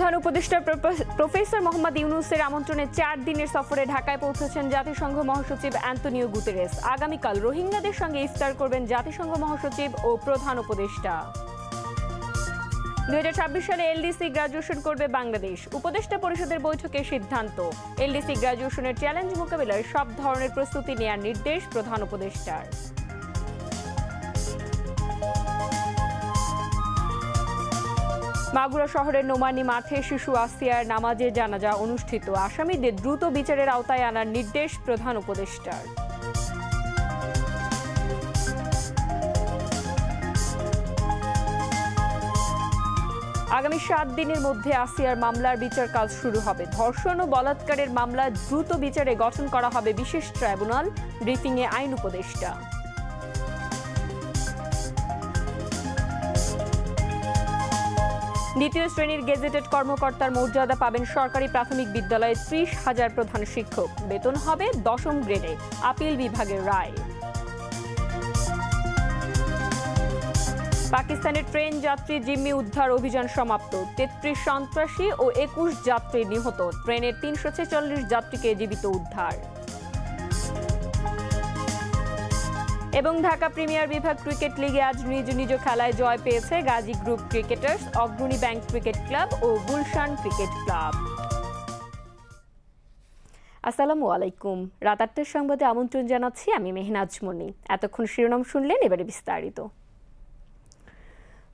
প্রধান উপদেষ্টা প্রফে- প্রফেসর মোহাম্মদ ইউনুসের আমন্ত্রণে চার দিনের সফরে ঢাকায় পৌঁছেছেন জাতিসংঘ মহাসচিব অ্যান্টনিও গুতেরেস। আগামীকাল রোহিঙ্গাদের সঙ্গে ইফতার করবেন জাতিসংঘ মহাসচিব ও প্রধান উপদেষ্টা। দু হাজার ছাব্বিশ সালে এলডিসি গ্রাজুয়েশন করবে বাংলাদেশ। উপদেষ্টা পরিষদের বৈঠকে সিদ্ধান্ত। এলডিসি গ্রাজুয়েশনের চ্যালেঞ্জ মোকাবিলায় সব ধরনের প্রস্তুতি নেওয়ার নির্দেশ প্রধান উপদেষ্টার। মাগুরা শহরের নোমানি মাঠে শিশু আসিয়ার নামাজের জানাজা অনুষ্ঠিত। আসামিদের দ্রুত বিচারের আওতায় আনার নির্দেশ প্রধান উপদেষ্টার। আগামী সাত দিনের মধ্যে আসিয়ার মামলার বিচার কাজ শুরু হবে। ধর্ষণ ও বলাৎকারের মামলা দ্রুত বিচারে গঠন করা হবে বিশেষ ট্রাইব্যুনাল। ব্রিফিংয়ে আইন উপদেষ্টা। দ্বিতীয় শ্রেণির গেজেটেড কর্মকর্তার মর্যাদা পাবেন সরকারি প্রাথমিক বিদ্যালয়ে ত্রিশ হাজার প্রধান শিক্ষক। বেতন হবে দশম গ্রেডে, আপিল বিভাগের রায়। পাকিস্তানের ট্রেন যাত্রী জিম্মি উদ্ধার অভিযান সমাপ্ত। তেত্রিশ সন্ত্রাসী ও একুশ যাত্রী নিহত। ট্রেনের তিনশো ছেচল্লিশ যাত্রীকে জীবিত উদ্ধার। এবং ঢাকা প্রিমিয়ার বিভাগ ক্রিকেট লিগে আজ নিজ নিজ খেলায় জয় পেয়েছে Gazi group cricketers, Agrani bank cricket club ও গুলশান ক্রিকেট ক্লাব। আসসালামু আলাইকুম। রাত আটটার সংবাদে আমন্ত্রণ জানাচ্ছি আমি মেহনাজ মনি। এতক্ষণ শিরোনাম শুনলেন এবারে বিস্তারিত।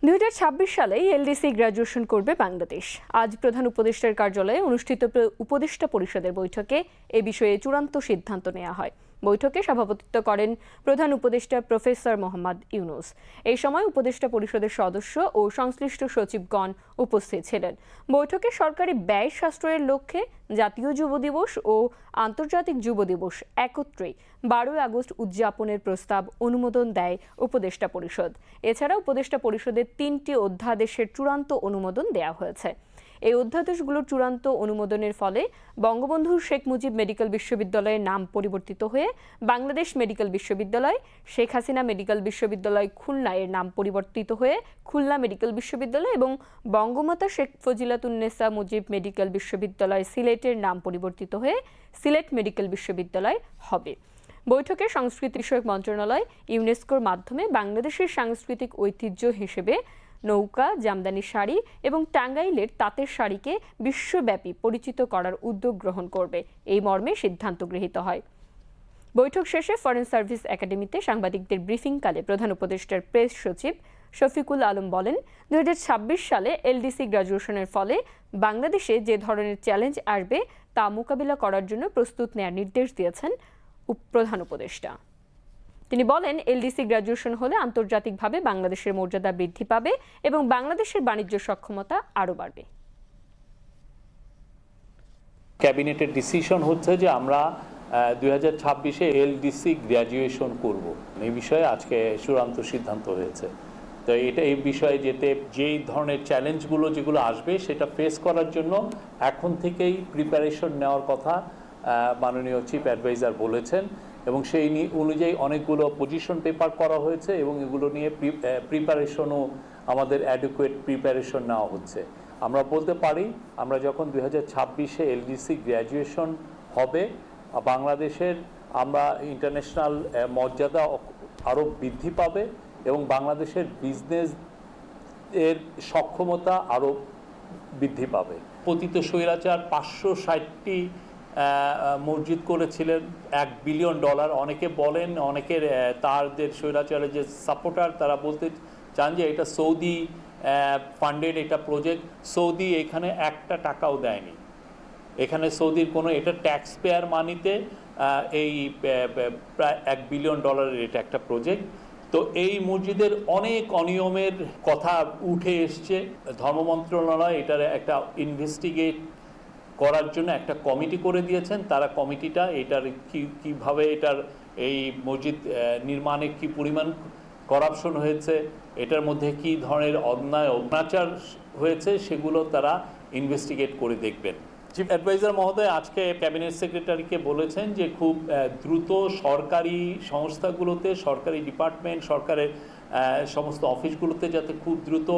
দুই হাজার ছাব্বিশ সালে এলডিসি গ্র্যাজুয়েশন করবে বাংলাদেশ। আজ প্রধান উপদেষ্টার কার্যালয়ে অনুষ্ঠিত উপদেষ্টা পরিষদের বৈঠকে এ বিষয়ে চূড়ান্ত সিদ্ধান্ত নেওয়া হয়। বৈঠকে সভাপতিত্ব করেন প্রধান উপদেষ্টা প্রফেসর মোহাম্মদ ইউনুস। এই সময় উপদেষ্টা পরিষদের সদস্য ও সংশ্লিষ্ট সচিবগণ উপস্থিত ছিলেন। বৈঠকে সরকারি ব্যয় সাশ্রয়ের লক্ষ্যে জাতীয় যুব দিবস ও আন্তর্জাতিক যুব দিবস একত্রেই বারোই আগস্ট উদযাপনের প্রস্তাব অনুমোদন দেয় উপদেষ্টা পরিষদ। এছাড়া উপদেষ্টা পরিষদের তিনটি অধ্যাদেশের চূড়ান্ত অনুমোদন দেওয়া হয়েছে। এই অধ্যাদেশগুলোর চূড়ান্ত অনুমোদনের ফলে বঙ্গবন্ধু শেখ মুজিব মেডিকেল বিশ্ববিদ্যালয়ের নাম পরিবর্তিত হয়ে বাংলাদেশ মেডিকেল বিশ্ববিদ্যালয়, শেখ হাসিনা মেডিকেল বিশ্ববিদ্যালয় খুলনা এর নাম পরিবর্তিত হয়ে খুলনা মেডিকেল বিশ্ববিদ্যালয় এবং বঙ্গমাতা শেখ ফজিলাতুন্নেসা মুজিব মেডিকেল বিশ্ববিদ্যালয় সিলেটের নাম পরিবর্তিত হয়ে সিলেট মেডিকেল বিশ্ববিদ্যালয় হবে। বৈঠকে সংস্কৃতি বিষয়ক মন্ত্রণালয়, ইউনেস্কোর মাধ্যমে বাংলাদেশের সাংস্কৃতিক ঐতিহ্য হিসেবে নৌকা, জামদানি শাড়ি এবং টাঙ্গাইলের তাঁতের শাড়িকে বিশ্বব্যাপী পরিচিত করার উদ্যোগ গ্রহণ করবে। এই মর্মে সিদ্ধান্ত গৃহীত হয়। বৈঠক শেষে ফরেন সার্ভিস একাডেমিতে সাংবাদিকদের ব্রিফিংকালে প্রধান উপদেষ্টার প্রেস সচিব শফিকুল আলম বলেন দু হাজার ছাব্বিশ সালে এলডিসি গ্র্যাজুয়েশনের ফলে বাংলাদেশে যে ধরনের চ্যালেঞ্জ আসবে তা মোকাবিলা করার জন্য প্রস্তুত নেয়ার নির্দেশ দিয়েছেন প্রধান উপদেষ্টা। তিনি বলেন, এলডিসি গ্র্যাজুয়েশন হলে আন্তর্জাতিকভাবে বাংলাদেশের মর্যাদা বৃদ্ধি পাবে এবং বাংলাদেশের বাণিজ্য সক্ষমতা আরও বাড়বে। ক্যাবিনেটের ডিসিশন হচ্ছে যে আমরা দুই হাজার ছাব্বিশে এলডিসি গ্র্যাজুয়েশন করব। এই বিষয়ে আজকে চূড়ান্ত সিদ্ধান্ত হয়েছে। তো এটা এই বিষয়ে যেতে যেই ধরনের চ্যালেঞ্জগুলো যেগুলো আসবে সেটা ফেস করার জন্য এখন থেকেই প্রিপারেশন নেওয়ার কথা মাননীয় চিফ অ্যাডভাইজার বলেছেন। এবং সেই অনুযায়ী অনেকগুলো পজিশন পেপার করা হয়েছে এবং এগুলো নিয়ে প্রিপারেশনও আমাদের অ্যাডুকুয়েট প্রিপারেশন নেওয়া হচ্ছে। আমরা বলতে পারি, আমরা যখন দুই হাজার ছাব্বিশে এলডিসি গ্র্যাজুয়েশন হবে, বাংলাদেশের আমরা ইন্টারন্যাশনাল মর্যাদা আরও বৃদ্ধি পাবে এবং বাংলাদেশের বিজনেস এর সক্ষমতা আরও বৃদ্ধি পাবে। পতিত স্বৈরাচার পাঁচশো ষাটটি মসজিদ করেছিলেন এক বিলিয়ন ডলার অনেকে বলেন, অনেকের তাদের স্বৈরাচারের যে সাপোর্টার তারা বলতে চান যে এটা সৌদি ফান্ডেড এটা প্রজেক্ট সৌদি এখানে একটা টাকাও দেয়নি। এখানে সৌদির কোনো, এটা ট্যাক্স পেয়ার মানিতে এই প্রায় এক বিলিয়ন ডলারের এটা একটা প্রজেক্ট তো এই মসজিদের অনেক অনিয়মের কথা উঠে এসছে। ধর্ম মন্ত্রণালয় এটার একটা ইনভেস্টিগেট করার জন্য একটা কমিটি করে দিয়েছেন। তারা কমিটিটা এটার কি, কীভাবে এটার এই মসজিদ নির্মাণে কি পরিমাণ করাপশন হয়েছে, এটার মধ্যে কি ধরনের অন্যায় অত্যাচার হয়েছে, সেগুলো তারা ইনভেস্টিগেট করে দেখবেন। চিফ অ্যাডভাইজার মহোদয়, আজকে ক্যাবিনেট সেক্রেটারিকে বলেছেন যে খুব দ্রুত সরকারি সংস্থাগুলোতে, সরকারি ডিপার্টমেন্ট সরকারের সমস্ত অফিসগুলোতে যাতে খুব দ্রুত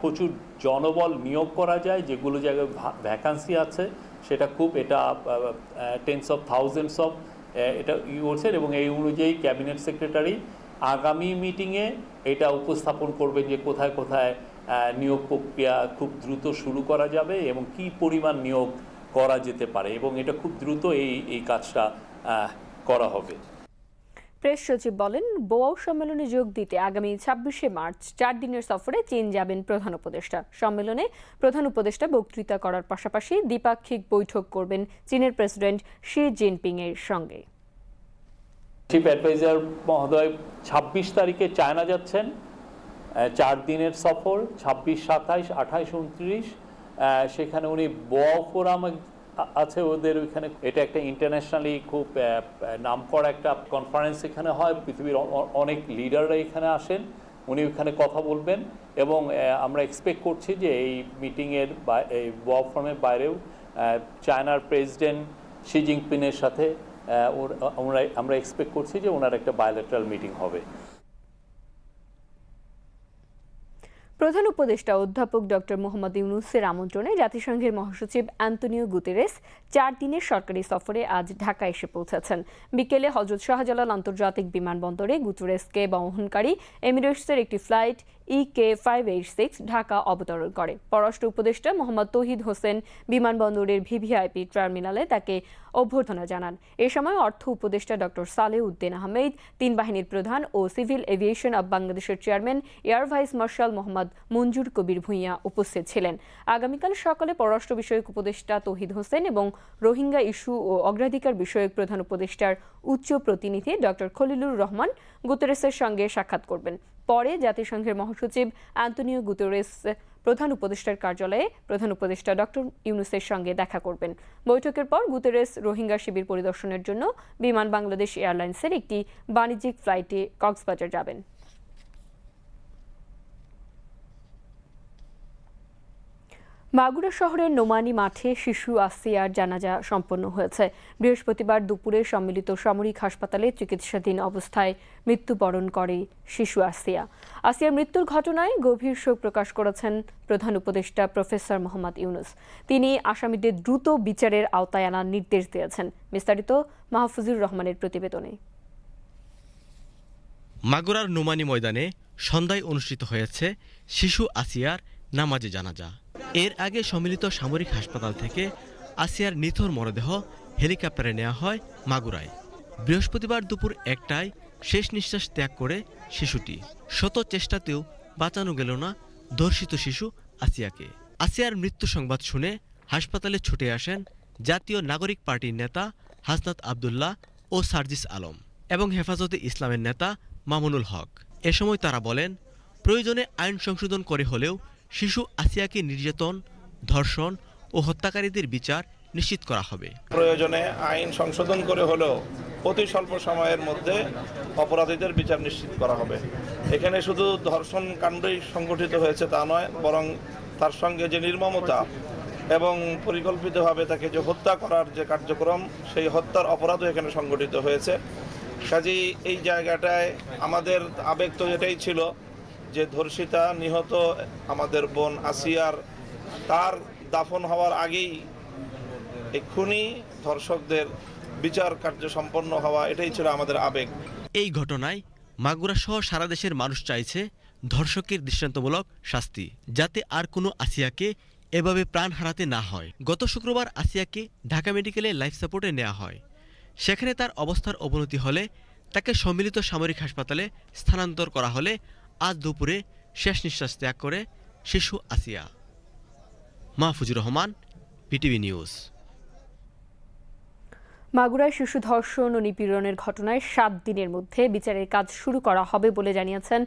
প্রচুর জনবল নিয়োগ করা যায়, যেগুলো জায়গায় ভ্যাকান্সি আছে, সেটা খুব, এটা টেন্স অফ থাউজেন্ডস অফ এটা ই করছেন এবং এই অনুযায়ী ক্যাবিনেট সেক্রেটারি আগামী মিটিংয়ে এটা উপস্থাপন করবেন যে কোথায় কোথায় নিয়োগ প্রক্রিয়া খুব দ্রুত শুরু করা যাবে এবং কি পরিমাণ নিয়োগ করা যেতে পারে এবং এটা খুব দ্রুত এই এই কাজটা করা হবে। প্রেস সচিব বলেন, বোয়াও সম্মেলনে যোগ দিতে আগামী ছাব্বিশে মার্চ চার দিনের সফরে চীন যাবেন প্রধান উপদেষ্টা। সম্মেলনে প্রধান উপদেষ্টা বক্তৃতা করার পাশাপাশি দ্বিপাক্ষিক বৈঠক করবেন চীনের প্রেসিডেন্ট শি জিনপিং এর সঙ্গে। চিফ অ্যাডভাইজার মহোদয়, ছাব্বিশ তারিখে চায়না যাচ্ছেন চার দিনের সফর, ছাব্বিশ, সাতাইশ, আঠাইশ, উনত্রিশ সেখানে উনি বোয়া ফোরাম আছে ওদের ওইখানে, এটা একটা ইন্টারন্যাশনালি খুব নাম করা একটা কনফারেন্স এখানে হয়, পৃথিবীর অনেক লিডাররা এখানে আসেন, উনি ওইখানে কথা বলবেন এবং আমরা এক্সপেক্ট করছি যে এই মিটিংয়ের বা, এই ওয়ার্ক ফোরামের বাইরেও চায়নার প্রেসিডেন্ট শি জিনপিংয়ের সাথে ওর- আমরা আমরা এক্সপেক্ট করছি যে ওনার একটা বায়োলেটারাল মিটিং হবে। প্রধান উপদেষ্টা অধ্যাপক ডক্টর মোহাম্মদ ইউনুসের আমন্ত্রণে জাতিসংঘের মহাসচিব অ্যান্তনিও গুতেরেস চার দিনের সরকারি সফরে আজ ঢাকা এসে পৌঁছেছেন। বিকেলে হজরত শাহজালাল আন্তর্জাতিক বিমানবন্দরে গুতেরেসকে বহনকারী এমিরেটসের একটি flight E K five eight six Dhaka অবতরণ করে। পররাষ্ট্র উপদেষ্টা মোহাম্মদ তহিদ হোসেন বিমানবন্দরের ভিভিআইপি টার্মিনালে তাকে অভ্যর্থনা জানান। এ সময় অর্থ উপদেষ্টা ডক্টর সালে উদ্দিন আহমেদ, তিন বাহিনীর প্রধান ও সিভিল এভিয়েশন অব বাংলাদেশের chairman, air vice marshal Mohammad Manzur Kabir Bhuiyan উপস্থিত ছিলেন। আগামীকাল সকালে পররাষ্ট্র বিষয়ক উপদেষ্টা তহিদ হোসেন এবং রোহিঙ্গা ইস্যু ও অগ্রাধিকার বিষয়ক প্রধান উপদেষ্টার উচ্চ প্রতিনিধি ডক্টর খলিলুর রহমান গুতেরেসের সঙ্গে সাক্ষাৎ করবেন। পরে জাতিসংঘের মহাসচিব অ্যান্টনিও গুতেরেস প্রধান উপদেষ্টার কার্যালয়ে প্রধান উপদেষ্টা ডক্টর ইউনুসের সঙ্গে দেখা করবেন। বৈঠকের পর গুতেরেস রোহিঙ্গা শিবির পরিদর্শনের জন্য বিমান বাংলাদেশ এয়ারলাইন্সের একটি বাণিজ্যিক ফ্লাইটে কক্সবাজার যাবেন। মাগুরা শহরের নোমানি মাঠে শিশু আসিয়ার জানাজা সম্পন্ন হয়েছে। বৃহস্পতিবার দুপুরে সম্মিলিত সামরিক হাসপাতালে চিকিৎসাধীন অবস্থায় মৃত্যুবরণ করে শিশু আসিয়া। আসিয়ার মৃত্যুর ঘটনায় গভীর শোক প্রকাশ করেছেন প্রধান উপদেষ্টা প্রফেসর মোহাম্মদ ইউনুস। তিনি আসামিদের দ্রুত বিচারের আওতায় আনার নির্দেশ দিয়েছেন। বিস্তারিত মাহফুজুর রহমানের প্রতিবেদনে। মাগুরার নোমানি ময়দানে সন্ধ্যায় অনুষ্ঠিত হয়েছে শিশু আসিয়ার নামাজে জানাজা। এর আগে সম্মিলিত সামরিক হাসপাতাল থেকে আসিয়ার নিথর মরদেহ হেলিকপ্টারে নেওয়া হয় মাগুরায়। বৃহস্পতিবার দুপুর একটায় শেষ নিঃশ্বাস ত্যাগ করে শিশুটি। শত চেষ্টাতেও বাঁচানো গেল না ধর্ষিত শিশু আসিয়াকে। আসিয়ার মৃত্যু সংবাদ শুনে হাসপাতালে ছুটে আসেন জাতীয় নাগরিক পার্টির নেতা হাসনাত আবদুল্লাহ ও সার্জিস আলম এবং হেফাজতে ইসলামের নেতা মামুনুল হক। এ সময় তারা বলেন, প্রয়োজনে আইন সংশোধন করে হলেও শিশু আসিয়াকে নির্যাতন, ধর্ষণ ও হত্যাকারীদের বিচার নিশ্চিত করা হবে। প্রয়োজনে আইন সংশোধন করে হলেও অতি স্বল্প সময়ের মধ্যে অপরাধীদের বিচার নিশ্চিত করা হবে। এখানে শুধু ধর্ষণ কাণ্ডই সংগঠিত হয়েছে তা নয়, বরং তার সঙ্গে যে নির্মমতা এবং পরিকল্পিতভাবে তাকে যে হত্যা করার যে কার্যক্রম, সেই হত্যার অপরাধও এখানে সংগঠিত হয়েছে। কাজেই এই জায়গাটায় আমাদের আবেগ তো এটাই ছিল যে ধর্ষিতা নিহত আমাদের বোন আসিয়ার, তার দাফন হওয়ার আগেই এক্ষুনি ধর্ষকদের বিচার কার্য সম্পন্ন হওয়া, এটাই ছিল আমাদের আবেগ। এই ঘটনায় মাগুরা সহ সারা দেশের মানুষ চাইছে ধর্ষকের দৃষ্টান্তমূলক শাস্তি, যাতে আর কোনো আসিয়াকে এভাবে প্রাণ হারাতে না হয়। গত শুক্রবার আসিয়াকে ঢাকা মেডিকেলে লাইফ সাপোর্টে নেওয়া হয়। সেখানে তার অবস্থার অবনতি হলে তাকে সম্মিলিত সামরিক হাসপাতালে স্থানান্তর করা হলে আজ দুপুরে শেষ নিঃশ্বাস ত্যাগ করে শিশু আসিয়া। Mahfuzur Rahman PTV news. মাগুরায় শিশু ধর্ষণ ও নিপীড়নের ঘটনায় সাত দিনের মধ্যে বিচারের কাজ শুরু করা হবে বলে জানিয়েছেন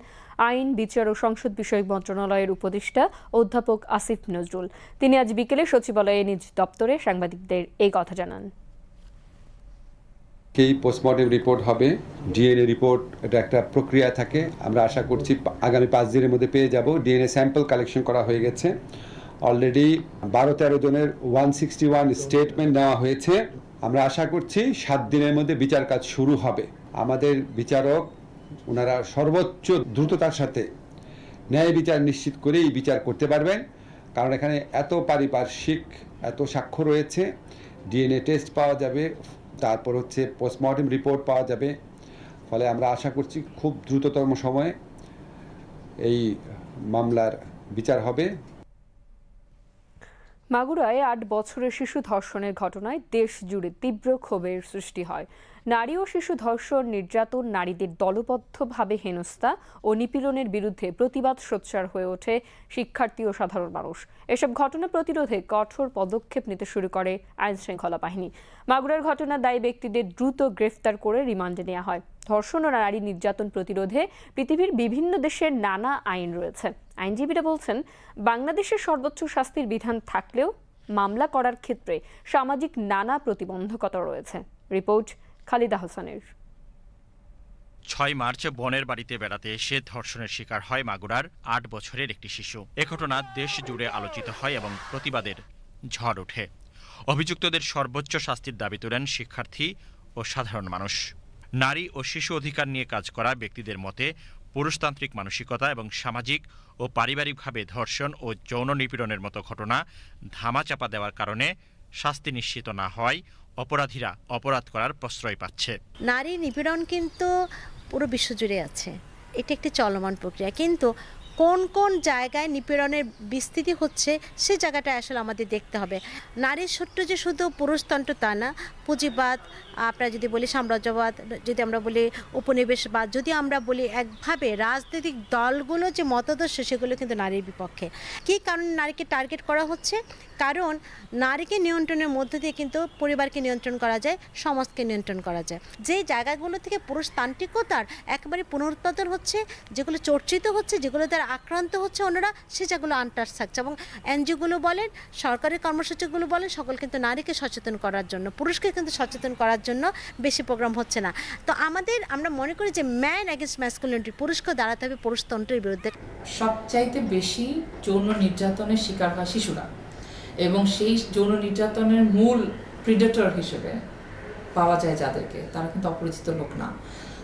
আইন, বিচার ও সংসদ বিষয়ক মন্ত্রণালয়ের উপদেষ্টা অধ্যাপক আসিফ নজরুল। তিনি আজ বিকেলে সচিবালয়ে নিজ দপ্তরে সাংবাদিকদের এই কথা জানান। কেই পোস্টমর্টেম রিপোর্ট হবে ডিএনএ রিপোর্ট এটা একটা প্রক্রিয়া থাকে। আমরা আশা করছি আগামী পাঁচ দিনের মধ্যে পেয়ে যাব। ডিএনএ স্যাম্পল কালেকশন করা হয়ে গেছে। অলরেডি বারো তেরো জনের ওয়ান সিক্সটি ওয়ান স্টেটমেন্ট নেওয়া হয়েছে। আমরা আশা করছি সাত দিনের মধ্যে বিচার কাজ শুরু হবে। আমাদের বিচারক ওনারা সর্বোচ্চ দ্রুততার সাথে ন্যায় বিচার নিশ্চিত করেই বিচার করতে পারবেন। কারণ এখানে এত পারিপার্শ্বিক, এত সাক্ষ্য রয়েছে। ডিএনএ টেস্ট পাওয়া যাবে। তারপর হচ্ছে পোস্টমর্টম রিপোর্ট পাওয়া যাবে। ফলে আমরা আশা করছি খুব দ্রুততম সময়ে এই মামলার বিচার হবে। মাগুরায় আট বছরের শিশু ধর্ষণের ঘটনায় দেশ জুড়ে তীব্র ক্ষোভের সৃষ্টি হয়। নারী ও শিশু ধর্ষণ, নির্যাতন, নারীদের দলবদ্ধভাবে হেনস্থা ও নিপীড়নের বিরুদ্ধে প্রতিবাদ সোচ্চার হয়ে ওঠে শিক্ষার্থী ও সাধারণ মানুষ। এসব ঘটনা প্রতিরোধে কঠোর পদক্ষেপ নিতে শুরু করে আইন শৃঙ্খলা বাহিনী। মাগুরার ঘটনা দায়ী ব্যক্তিদের দ্রুত গ্রেফতার করে রিমান্ডে নেওয়া হয়। ধর্ষণ ও নারী নির্যাতন প্রতিরোধে পৃথিবীর বিভিন্ন দেশের নানা আইন রয়েছে। আইনজীবীরা বলছেন, বাংলাদেশের সর্বোচ্চ শাস্তির বিধান থাকলেও মামলা করার ক্ষেত্রে সামাজিক নানা প্রতিবন্ধকতা রয়েছে। রিপোর্ট খালিদা হাসানের। ছয় মার্চ বনের বাড়িতে বেড়াতে এসে ধর্ষণের শিকার হয় মাগুরার আট বছরের একটি শিশু। এ ঘটনা দেশ জুড়ে আলোচিত হয় এবং প্রতিবাদের ঝড় ওঠে। অভিযুক্তদের সর্বোচ্চ শাস্তির দাবি তোলেন শিক্ষার্থী ও সাধারণ মানুষ। নারী ও শিশু অধিকার নিয়ে কাজ করা ব্যক্তিদের মতে পুরুষতান্ত্রিক মানসিকতা এবং সামাজিক ও পারিবারিকভাবে ধর্ষণ ও যৌন নিপীড়নের মতো ঘটনা ধামাচাপা দেওয়ার কারণে শাস্তি নিশ্চিত না হয় অপরাধীরা অপরাধ করার প্রশ্রয় পাচ্ছে। নারী নিপীড়ন কিন্তু পুরো বিশ্বজুড়ে আছে। এটি একটি চলমান প্রক্রিয়া। কিন্তু কোন কোন জায়গায় নিপীড়নের বিস্তৃতি হচ্ছে, সে জায়গাটা আসলে আমাদের দেখতে হবে। নারীর সূত্র যে শুধু পুরুষতন্ত্র তা না, পুঁজিবাদ, আপনারা যদি বলি সাম্রাজ্যবাদ, যদি আমরা বলি উপনিবেশবাদ, যদি আমরা বলি একভাবে রাজনৈতিক দলগুলো যে মতাদর্শ, সেগুলো কিন্তু নারীর বিপক্ষে। কী কারণে নারীকে টার্গেট করা হচ্ছে? কারণ নারীকে নিয়ন্ত্রণের মধ্য দিয়ে কিন্তু পরিবারকে নিয়ন্ত্রণ করা যায়, সমাজকে নিয়ন্ত্রণ করা যায়। যে জায়গাগুলো থেকে পুরুষতান্ত্রিকতার একেবারে পুনরুৎপাদন হচ্ছে, যেগুলো চর্চিত হচ্ছে, যেগুলো দ্বারা আক্রান্ত হচ্ছে, ওনারা সে জায়গাগুলো আনটাচ থাকছে এবং এনজিওগুলো বলেন সরকারি কর্মসূচিগুলো বলেন, সকল কিন্তু নারীকে সচেতন করার জন্য, পুরুষকে কিন্তু সচেতন করার জন্য বেশি প্রোগ্রাম হচ্ছে না। তো আমাদের, আমরা মনে করি যে ম্যান অ্যাগেন্স্ট ম্যাসকুলিনিটি পুরুষকে দাঁড়াতে হবে পুরুষতন্ত্রের বিরুদ্ধে। সবচাইতে বেশি যৌন নির্যাতনের শিকার হয় শিশুরা এবং সেই যৌন নির্যাতনের মূল প্রিডেটর হিসেবে পাওয়া যায় যাদেরকে। তারা কিন্তু অপরিচিত লোক না।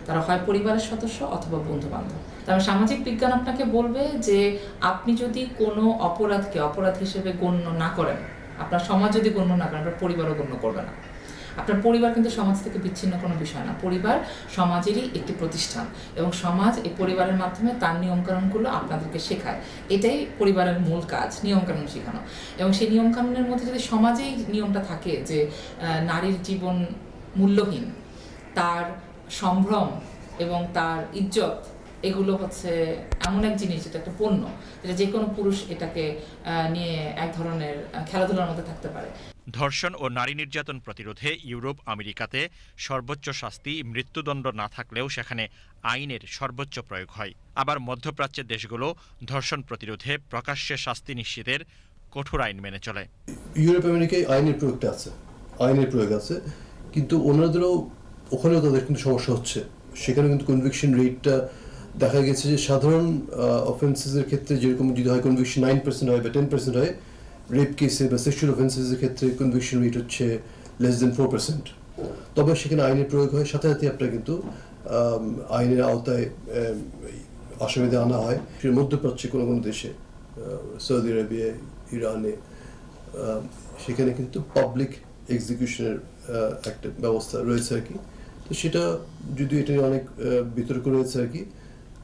তারা হয় পরিবারের সদস্য অথবা বন্ধু বান্ধব তবে সামাজিক বিজ্ঞান আপনাকে বলবে যে আপনি যদি কোনো অপরাধকে অপরাধ হিসেবে গণ্য না করেন, আপনার সমাজ যদি গণ্য না করেন, আপনার পরিবারও গণ্য করবে না। আপনার পরিবার কিন্তু সমাজ থেকে বিচ্ছিন্ন কোনো বিষয় না। পরিবার সমাজেরই একটি প্রতিষ্ঠান এবং সমাজ এই পরিবারের মাধ্যমে তার নিয়মকানুনগুলো আপনাদেরকে শেখায়। এটাই পরিবারের মূল কাজ, নিয়মকানুন শেখানো। এবং সেই নিয়মকানুনের মধ্যে যদি সমাজেই নিয়মটা থাকে যে নারীর জীবন মূল্যহীন, তার সম্ভ্রম এবং তার ইজ্জত এগুলো হচ্ছে এমন এক জিনিস যেটা একটা পণ্য যেটা যে কোনো পুরুষ এটাকে নিয়ে এক ধরনের খেলাধুলার মধ্যে থাকতে পারে। ধর্ষণ ও নারী নির্যাতন প্রতিরোধে ইউরোপ আমেরিকাতে সর্বোচ্চ শাস্তি মৃত্যুদণ্ড না থাকলেও সেখানে আইনের সর্বোচ্চ প্রয়োগ হয়। আবার মধ্যপ্রাচ্যের দেশগুলো ধর্ষণ প্রতিরোধে প্রকাশ্যে শাস্তি নিশ্চিতের কঠোর আইন মেনে চলে। ইউরোপ আমেরিকায় আইনের প্রয়োগটা আছে আইনের প্রয়োগ আছে কিন্তু ওনাদেরও ওখানেও তাদের কিন্তু সমস্যা হচ্ছে। সেখানে কিন্তু কনভিকশন রেটটা দেখা গেছে যে সাধারণ অফেন্সেসের ক্ষেত্রে যেরকম যদি হয় কনভিকশন নাইন পার্সেন্ট হয় বা টেন পার্সেন্ট হয় রেপ কেসে বা সেক্সুয়াল অফেন্সেসের ক্ষেত্রে কনভিকশন রেট হচ্ছে লেস দেন ফোর পার্সেন্ট তবে সেখানে আইনের প্রয়োগ হয়, সাথে সাথে আপনার কিন্তু আইনের আওতায় আসামিদের আনা হয়। মধ্যপ্রাচ্যে কোনো কোনো দেশে সৌদি আরবিয়া ইরানে সেখানে কিন্তু পাবলিক এক্সিকিউশনের একটা ব্যবস্থা রয়েছে আর কি। তো সেটা যদি এটা অনেক বিতর্ক রয়েছে আর কি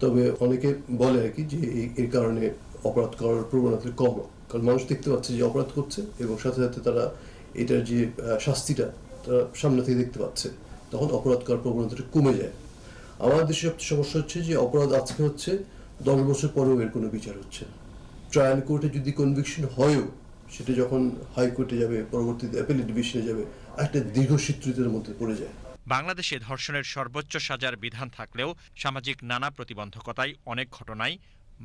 তবে অনেকে বলে আর কি যে এর কারণে অপরাধ করার প্রবণতা কম। কারণ মানুষ দেখতে পাচ্ছে যে অপরাধ করছে এবং সাথে সাথে তারা এটার যে শাস্তিটা তারা সামনে থেকে দেখতে পাচ্ছে। তখন অপরাধ করার প্রবণতাটা কমে যায়। আমাদের দেশে সবচেয়ে সমস্যা হচ্ছে যে অপরাধ আজকে হচ্ছে দশ বছর পরেও এর কোনো বিচার হচ্ছে ট্রায়াল কোর্টে যদি কনভিকশন হয়ও, সেটা যখন হাইকোর্টে যাবে, পরবর্তীতে অ্যাপেলেট ডিভিশনে যাবে, একটা দীর্ঘ স্বীকৃতির মধ্যে পড়ে যায়। বাংলাদেশে ধর্ষণের সর্বোচ্চ সাজার বিধান থাকলেও সামাজিক নানা প্রতিবন্ধকতায় অনেক ঘটনায়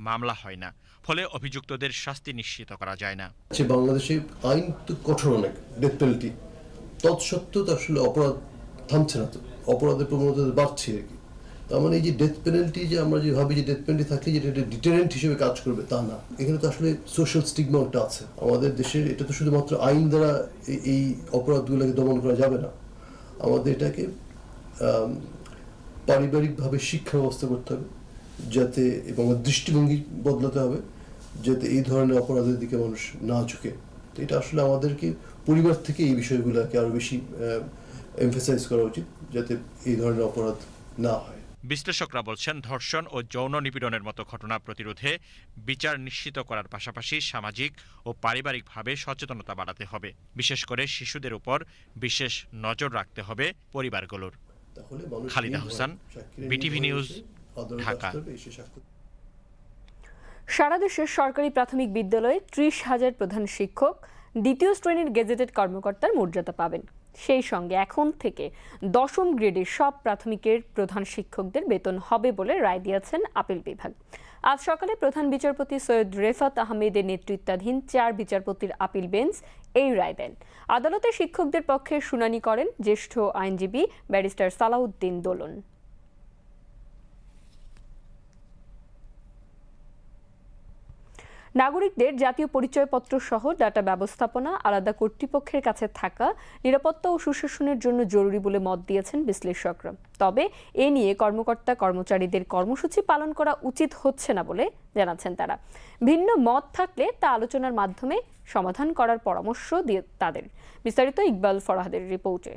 মামলা হয় না। ফলে অভিযুক্তদের শাস্তি নিশ্চিত করা যায় না। বাংলাদেশে আইন তো কঠোর অনেক ডেথ পেনাল্টি তৎসত্ত্বেও আসলে অপরাধ থামছে না তো। অপরাধের প্রবণতা বাড়ছে আর কি। তার মানে এই যে ডেথ পেনাল্টি যে আমরা যে ভাবি যে ডেথ পেনাল্টি থাকলে যেটা একটা ডিটারেন্ট হিসেবে কাজ করবে, তা না। এখানে তো আসলে সোশ্যাল স্টিগমা একটা আছে। আমাদের দেশের, এটা তো শুধুমাত্র আইন দ্বারা এই অপরাধগুলোকে দমন করা যাবে না। আমাদের এটাকে পারিবারিকভাবে শিক্ষা ব্যবস্থা করতে হবে, যাতে, এবং দৃষ্টিভঙ্গি বদলাতে হবে, যাতে এই ধরনের অপরাধের দিকে মানুষ না ঝুঁকে। তো এটা আসলে আমাদেরকে, পরিবার থেকে এই বিষয়গুলোকে আরও বেশি এমফেসাইজ করা উচিত, যাতে এই ধরনের অপরাধ না হয়। বিশ্লেষকরা বলছেন ধর্ষণ ও যৌন নিপীড়নের মতো ঘটনা প্রতিরোধে বিচার নিশ্চিত করার পাশাপাশি সামাজিক ও পারিবারিকভাবে সচেতনতা বাড়াতে হবে। বিশেষ করে শিশুদের উপর বিশেষ নজর রাখতে হবে পরিবারগুলোর। Khalida Hossain, BTV news, Dhaka. সারা দেশের সরকারি প্রাথমিক বিদ্যালয়ে ত্রিশ হাজার প্রধান শিক্ষক দ্বিতীয় শ্রেণির গেজেটেড কর্মকর্তার মর্যাদা পাবেন। সেই সঙ্গে এখন থেকে দশম গ্রেডের সব প্রাথমিকের প্রধান শিক্ষকদের বেতন হবে বলে রায় দিয়েছেন আপিল বিভাগ। আজ সকালে প্রধান বিচারপতি সৈয়দ রেফাত আহমেদের নেতৃত্বাধীন চার বিচারপতির আপিল বেঞ্চ এই রায় দেন। আদালতে শিক্ষকদের পক্ষে শুনানি করেন জ্যেষ্ঠ আইনজীবী ব্যারিস্টার সালাউদ্দিন দোলন। নাগরিকদের জাতীয় পরিচয়পত্র সহ ডাটা ব্যবস্থাপনা আলাদা কর্তৃপক্ষের কাছে থাকা, নিরাপত্তা ও সুশাসনের জন্য জরুরি বলে মত দিয়েছেন বিশ্লেষকরা। তবে এ নিয়ে কর্মকর্তা কর্মচারীদের কর্মসূচি পালন করা উচিত হচ্ছে না বলে জানাচ্ছেন তারা। ভিন্ন মত থাকলে তা আলোচনার মাধ্যমে সমাধান করার পরামর্শ দিয়ে তাদের। বিস্তারিত ইকবাল ফরাহাদের রিপোর্টে।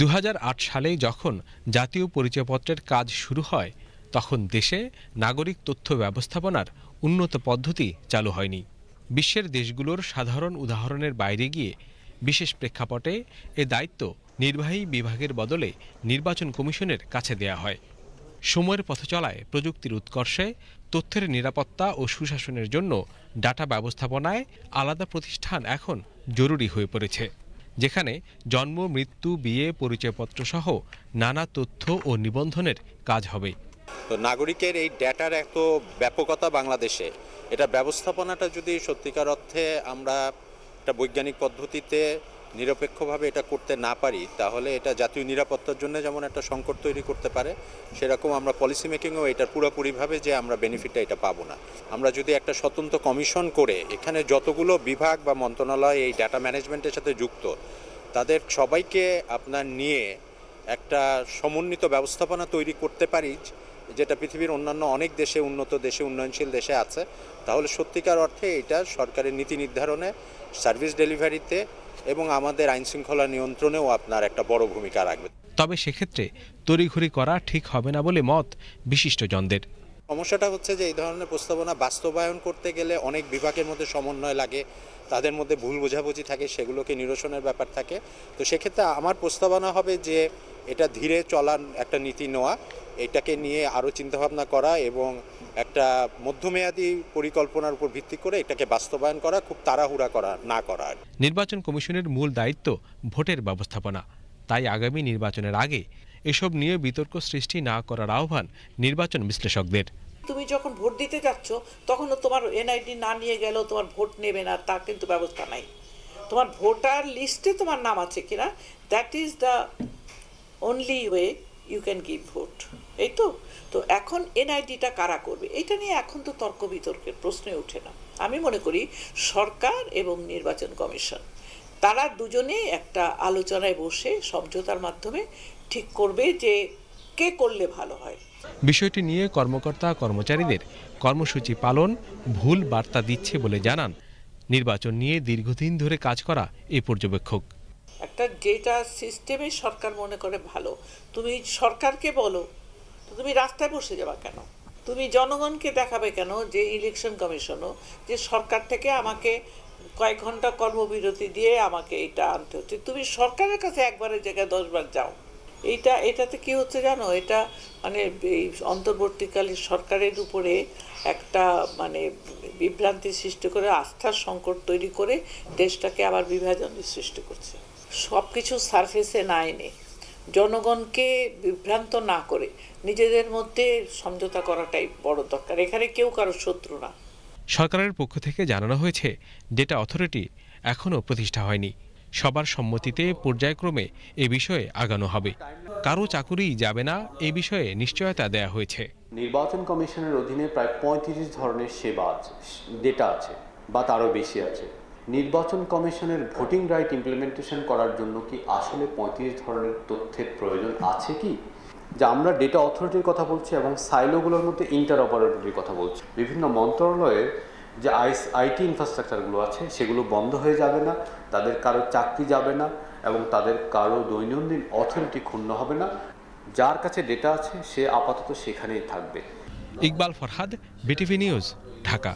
দু হাজার আট সালে যখন জাতীয় পরিচয়পত্রের কাজ শুরু হয় তখন দেশে নাগরিক তথ্য ব্যবস্থাপনার উন্নত পদ্ধতি চালু হয়নি। বিশ্বের দেশগুলোর সাধারণ উদাহরণের বাইরে গিয়ে বিশেষ প্রেক্ষাপটে এ দায়িত্ব নির্বাহী বিভাগের বদলে নির্বাচন কমিশনের কাছে দেয়া হয়। সময়ের পথ চলায় প্রযুক্তির উৎকর্ষে তথ্যের নিরাপত্তা ও সুশাসনের জন্য ডাটা ব্যবস্থাপনায় আলাদা প্রতিষ্ঠান এখন জরুরি হয়ে পড়েছে, যেখানে জন্ম, মৃত্যু, বিয়ে পরিচয়পত্র সহ নানা তথ্য ও নিবন্ধনের কাজ হবে। তো নাগরিকের এই ডেটার এত ব্যাপকতা বাংলাদেশে, এটা ব্যবস্থাপনাটা যদি সত্যিকার অর্থে আমরা একটা বৈজ্ঞানিক পদ্ধতিতে নিরপেক্ষভাবে এটা করতে না পারি, তাহলে এটা জাতীয় নিরাপত্তার জন্য যেমন একটা সংকট তৈরি করতে পারে, সেরকম আমরা পলিসি মেকিংও এটা পুরোপুরিভাবে যে আমরা বেনিফিটটা এটা পাবো না। আমরা যদি একটা স্বতন্ত্র কমিশন করে, এখানে যতগুলো বিভাগ বা মন্ত্রণালয় এই ডাটা ম্যানেজমেন্টের সাথে যুক্ত, তাদের সবাইকে আপনার নিয়ে একটা সমন্বিত ব্যবস্থাপনা তৈরি করতে পারি যেটা পৃথিবীর অন্যান্য অনেক দেশে উন্নত দেশে উন্নয়নশীল দেশে আছে তাহলে সত্যিকার অর্থে এটা সরকারের নীতি নির্ধারণে সার্ভিস ডেলিভারিতে এবং আমাদের আইন শৃঙ্খলা নিয়ন্ত্রণেও আপনার একটা বড় ভূমিকা রাখবে। তবে সেক্ষেত্রে তড়িঘড়ি করা ঠিক হবে না বলে মত বিশিষ্টজনদের। সমস্যাটা হচ্ছে যে এই ধরনের প্রস্তাবনা বাস্তবায়ন করতে গেলে অনেক বিভাগের মধ্যে সমন্বয় লাগে তাদের মধ্যে ভুল বোঝাবুঝি থাকে সেগুলোকে নিরসনের ব্যাপার থাকে। তো সেক্ষেত্রে আমার প্রস্তাবনা হবে যে এটা ধীরে চলার একটা নীতি নেওয়া এটাকে নিয়ে আরও চিন্তাভাবনা করা এবং একটা মধ্যমেয়াদী পরিকল্পনার উপর ভিত্তি করে এটাকে বাস্তবায়ন করা খুব তাড়াহুড়া করা না করা নির্বাচন কমিশনের মূল দায়িত্ব ভোটের ব্যবস্থাপনা। তাই আগামী নির্বাচনের আগে এসব নিয়ে বিতর্ক সৃষ্টি না করার আহ্বান নির্বাচন বিশ্লেষকদের। তুমি যখন ভোট দিতে যাচ্ছ তখনও তোমার এনআইডি না নিয়ে গেলেও তোমার ভোট নেবে না তার কিন্তু ব্যবস্থা নাই। তোমার ভোটার লিস্টে তোমার নাম আছে কিনা? That is the only way you can give vote এই তো? তো এখন এনআইডিটা কারা করবে? এটা নিয়ে এখন তো তর্ক বিতর্কের প্রশ্নই ওঠে না। আমি মনে করি সরকার এবং নির্বাচন কমিশন, তারা দুজনে একটা আলোচনায় বসে সমঝোতার মাধ্যমে ঠিক করবে যে কে করলে ভালো হয়। বিষয়টি নিয়ে কর্মকর্তা কর্মচারীদের কর্মসূচি পালন ভুল বার্তা দিচ্ছে বলে জানান। নির্বাচন নিয়ে দীর্ঘদিন ধরে কাজ করা এই পর্যবেক্ষক। একটা যেটা সিস্টেমে সরকার মনে করে ভালো। তুমি সরকারকে বলো তুমি রাস্তায় বসে যাবা কেন? তুমি জনগণকে দেখাবে কেন যে ইলেকশন কমিশনও যে সরকার থেকে আমাকে কয়েক ঘণ্টা কর্মবিরতি দিয়ে আমাকে এটা আনতে হচ্ছে। তুমি সরকারের কাছে একবারের জায়গায় দশবার যাও। এইটা, এটাতে কি হচ্ছে জানো? এটা মানে এই অন্তর্বর্তীকালীন সরকারের উপরে একটা মানে বিভ্রান্তি সৃষ্টি করে, আস্থার সংকট তৈরি করে দেশটাকে আবার বিভাজনের সৃষ্টি করছে। সব কিছু সারফেসে না এনে জনগণকে বিভ্রান্ত না করে নিজেদের মধ্যে সমঝোতা করাটাই বড় দরকার। এখানে কেউ কারও শত্রু না। সরকারের পক্ষ থেকে জানানো হয়েছে ডেটা অথরিটি এখনও প্রতিষ্ঠা হয়নি। সবার সম্মতিতে পর্যায়ক্রমে এ বিষয়ে আগানো হবে। কারও চাকুরি যাবে না এ বিষয়ে নিশ্চয়তা দেয়া হয়েছে। নির্বাচন কমিশনের অধীনে প্রায় পঁয়ত্রিশ ধরনের সেবা আছে ডেটা আছে বা তারও বেশি আছে। নির্বাচন কমিশনের ভোটিং রাইট ইমপ্লিমেন্টেশন করার জন্য কি আসলে পঁয়ত্রিশ ধরনের তথ্যের প্রয়োজন আছে কি? যে আমরা ডেটা অথরিটির কথা বলছি এবং সাইলোগুলোর মধ্যে ইন্টার অপারেটরির কথা বলছি। বিভিন্ন মন্ত্রণালয়ের যে আইস, আইটি ইনফ্রাস্ট্রাকচারগুলো আছে, সেগুলো বন্ধ হয়ে যাবে না, তাদের কারও চাকরি যাবে না এবং তাদের কারও দৈনন্দিন অথরিটি ক্ষুণ্ণ হবে না। যার কাছে ডেটা আছে, সে আপাতত সেখানেই থাকবে। Iqbal Farhad, BTV news, Dhaka.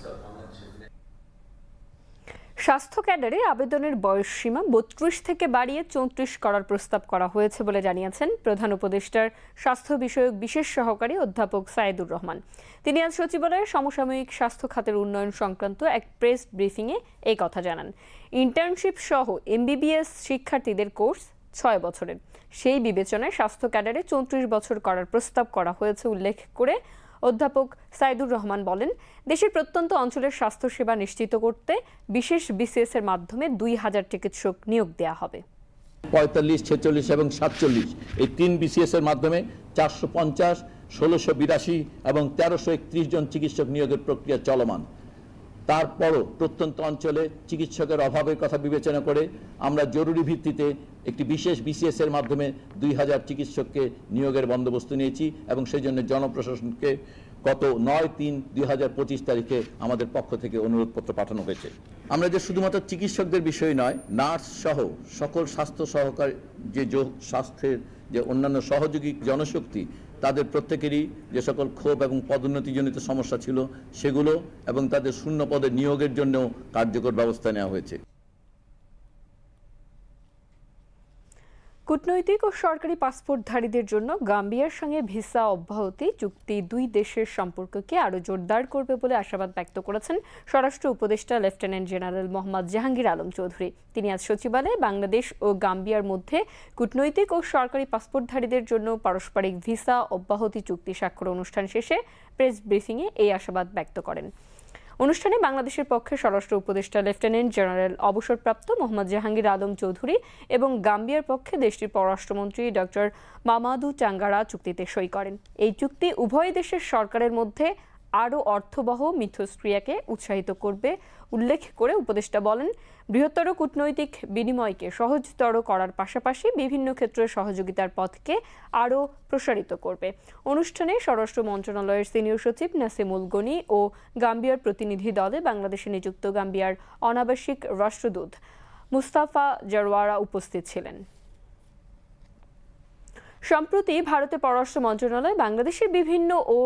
স্বাস্থ্য ক্যাডারে আবেদনের বয়স সীমা বত্রিশ থেকে বাড়িয়ে চৌত্রিশ করার প্রস্তাব করা হয়েছে বলে জানিয়েছেন প্রধান উপদেষ্টার স্বাস্থ্য বিষয়ক বিশেষ সহকারী অধ্যাপক সায়েদুর রহমান। তিনি আজ সচিবালয়ে সমসাময়িক স্বাস্থ্য খাতের উন্নয়ন সংক্রান্ত এক প্রেস ব্রিফিংয়ে এই কথা জানান। ইন্টার্নশিপ সহ এমবিবিএস শিক্ষার্থীদের কোর্স ছয় বছরের। সেই বিবেচনায় স্বাস্থ্য ক্যাডারে চৌত্রিশ বছর করার প্রস্তাব করা হয়েছে উল্লেখ করে অধ্যাপক সাইদুর রহমান বলেন, দেশের প্রত্যন্ত অঞ্চলের স্বাস্থ্যসেবা নিশ্চিত করতে বিশেষ বিসিএস এর মাধ্যমে দুই হাজার চিকিৎসক নিয়োগ দেওয়া হবে। পঁয়তাল্লিশ, ছেচল্লিশ এবং সাতচল্লিশ, এই তিন বিসিএস এর মাধ্যমে চারশো পঞ্চাশ, ষোলোশো বিরাশি এবং তেরোশো একত্রিশ জন চিকিৎসক নিয়োগের প্রক্রিয়া চলমান। তারপরও প্রত্যন্ত অঞ্চলে চিকিৎসকের অভাবের কথা বিবেচনা করে আমরা জরুরি ভিত্তিতে একটি বিশেষ বিসিএস এর মাধ্যমে দুই হাজার চিকিৎসককে নিয়োগের বন্দোবস্ত নিয়েছি এবং সেই জন্য জনপ্রশাসনকে গত নয় তিন দুই তারিখে আমাদের পক্ষ থেকে অনুরোধপত্র পাঠানো হয়েছে। আমরা যে শুধুমাত্র চিকিৎসকদের বিষয় নয়, নার্স সহ সকল স্বাস্থ্য সহকারী যে স্বাস্থ্যের যে অন্যান্য সহযোগী জনশক্তি তাদের প্রত্যেকেরই যে সকল ক্ষোভ এবং পদোন্নতিজনিত সমস্যা ছিল সেগুলো এবং তাদের শূন্য পদে নিয়োগের জন্যও কার্যকর ব্যবস্থা নেওয়া হয়েছে। কূটনৈতিক ও সরকারি পাসপোর্টধারীদের জন্য গাম্বিয়ার সঙ্গে ভিসা অব্যাহতি চুক্তি দুই দেশের সম্পর্ককে আরও জোরদার করবে বলে আশাবাদ ব্যক্ত করেছেন স্বরাষ্ট্র উপদেষ্টা লেফটেন্যান্ট জেনারেল মোহাম্মদ জাহাঙ্গীর আলম চৌধুরী। তিনি আজ সচিবালয়ে বাংলাদেশ ও গাম্বিয়ার মধ্যে কূটনৈতিক ও সরকারি পাসপোর্টধারীদের জন্য পারস্পরিক ভিসা অব্যাহতি চুক্তি স্বাক্ষর অনুষ্ঠান শেষে প্রেস ব্রিফিংয়ে এই আশাবাদ ব্যক্ত করেন। অনুষ্ঠানে বাংলাদেশের পক্ষে স্বরাষ্ট্র উপদেষ্টা লেফটেন্যান্ট জেনারেল অবসরপ্রাপ্ত মোহাম্মদ জাহাঙ্গীর আলম চৌধুরী এবং গাম্বিয়ার পক্ষে দেশটির পররাষ্ট্রমন্ত্রী ডক্টর মামাদু চাঙ্গারা চুক্তিতে সই করেন। এই চুক্তি উভয় দেশের সরকারের মধ্যে আরও অর্থবহ মিথস্ক্রিয়াকে উৎসাহিত করবে, উল্লেখ করে উপদেষ্টা বলেন, বৃহত্তর কূটনৈতিক বিনিময়কে সহজতর করার পাশাপাশি বিভিন্ন ক্ষেত্রে সহযোগিতার পথকে আরও প্রসারিত করবে। অনুষ্ঠানে স্বরাষ্ট্র মন্ত্রণালয়ের সিনিয়র সচিব নাসিমুল গনি ও গাম্বিয়ার প্রতিনিধি দলে বাংলাদেশে নিযুক্ত গাম্বিয়ার অনাবাসিক রাষ্ট্রদূত মুস্তাফা জারওয়ারা উপস্থিত ছিলেন। সম্প্রতি ভারতের পররাষ্ট্র মন্ত্রণালয় বাংলাদেশের বিভিন্ন ও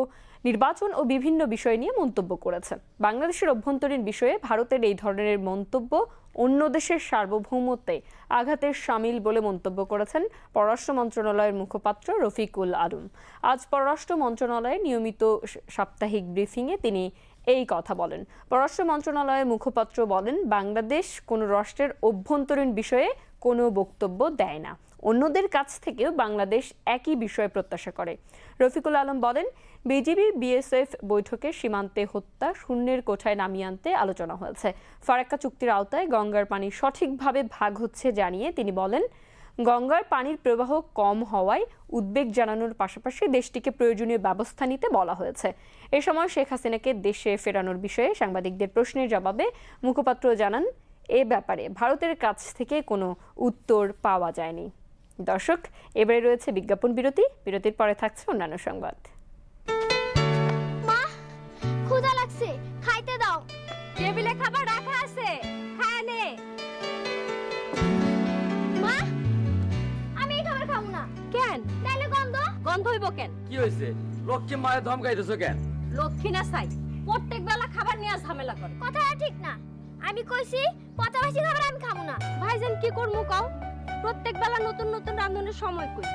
নির্বাচন ও বিভিন্ন বিষয় নিয়ে মন্তব্য করেছেন। বাংলাদেশের অভ্যন্তরীণ বিষয়ে ভারতের এই ধরনের মন্তব্য অন্য দেশের সার্বভৌমত্বে আঘাতের সামিল বলে মন্তব্য করেছেন পররাষ্ট্র মন্ত্রণালয়ের মুখপাত্র রফিকুল আলম। আজ পররাষ্ট্র মন্ত্রণালয়ের নিয়মিত সাপ্তাহিক ব্রিফিংয়ে তিনি এই কথা বলেন। পররাষ্ট্র মন্ত্রণালয়ের মুখপাত্র বলেন, বাংলাদেশ কোনো রাষ্ট্রের অভ্যন্তরীণ বিষয়ে কোনো বক্তব্য দেয় না। অন্যদের কাছ থেকেও বাংলাদেশ একই বিষয়ে প্রত্যাশা করে। রফিকুল আলম বলেন, বিজিবি, বিএসএফ বৈঠকে সীমান্তে হত্যা শূন্যের কোঠায় নামিয়ে আনতে আলোচনা হয়েছে। ফারাক্কা চুক্তির আওতায় গঙ্গার পানি সঠিকভাবে ভাগ হচ্ছে জানিয়ে তিনি বলেন, গঙ্গার পানির প্রবাহ কম হওয়ায় উদ্বেগ জানানোর পাশাপাশি দেশটিকে প্রয়োজনীয় ব্যবস্থা নিতে বলা হয়েছে। এ সময় শেখ হাসিনাকে দেশে ফেরানোর বিষয়ে সাংবাদিকদের প্রশ্নের জবাবে মুখপাত্র জানান, এ ব্যাপারে ভারতের কাছ থেকে কোনো উত্তর পাওয়া যায়নি। দর্শক এবারে রয়েছে বিজ্ঞাপন বিরতি। বিরতির পরে থাকছে অন্যান্য সংবাদ। ক্ষুধা লাগছে খাইতে দাও। টেবিলে খাবার রাখা আছে খায় নে। মা আমি এই খাবার খাব না। কেন? তাইলে গন্ধ? গন্ধ হইব কেন? কি হয়েছে লক্ষ্মী মায়ের ধমকাইতেছো কেন? লক্ষ্মী না চাই প্রত্যেক বেলা খাবার নিয়ে ঝামেলা করে। কথাটা ঠিক না। আমি কইছি পচাবাসি খাবার আমি খাব না। ভাইজান কি করব কও? প্রত্যেক বেলা নতুন নতুন রান্ধনের সময় কই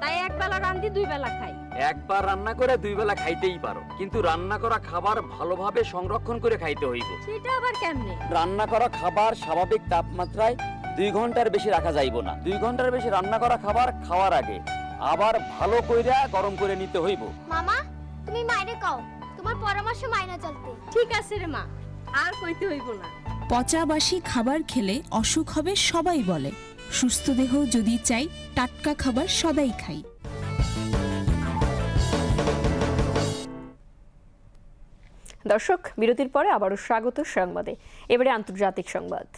তাই এক বেলা রান্ধি দুই বেলা খাই। একবার রান্না করে দুই বেলা খাইতেই পারো। কিন্তু রান্না করা খাবার ভালোভাবে সংরক্ষণ করে খাইতে হইব। সেটা আবার কেমনে? রান্না করা খাবার স্বাভাবিক তাপমাত্রায় দুই ঘণ্টার বেশি রাখা যাইব না। দুই ঘণ্টার বেশি রান্না করা খাবার খাওয়ার আগে আবার ভালো কইরা গরম করে নিতে হইব। মামা তুমি মাইরে কও তোমার পরামর্শ মাইনা চলতে। ঠিক আছে রে মা আর কইতে হইব না। পচাবাসি খাবার খেলে অসুখ হবে সবাই বলে। সুস্থ দেহ যদি চাই, টাটকা খাবার সদাই খাই। দর্শক, বিরতির পরে আবারও স্বাগত সংবাদে। এবারে আন্তর্জাতিক সংবাদ।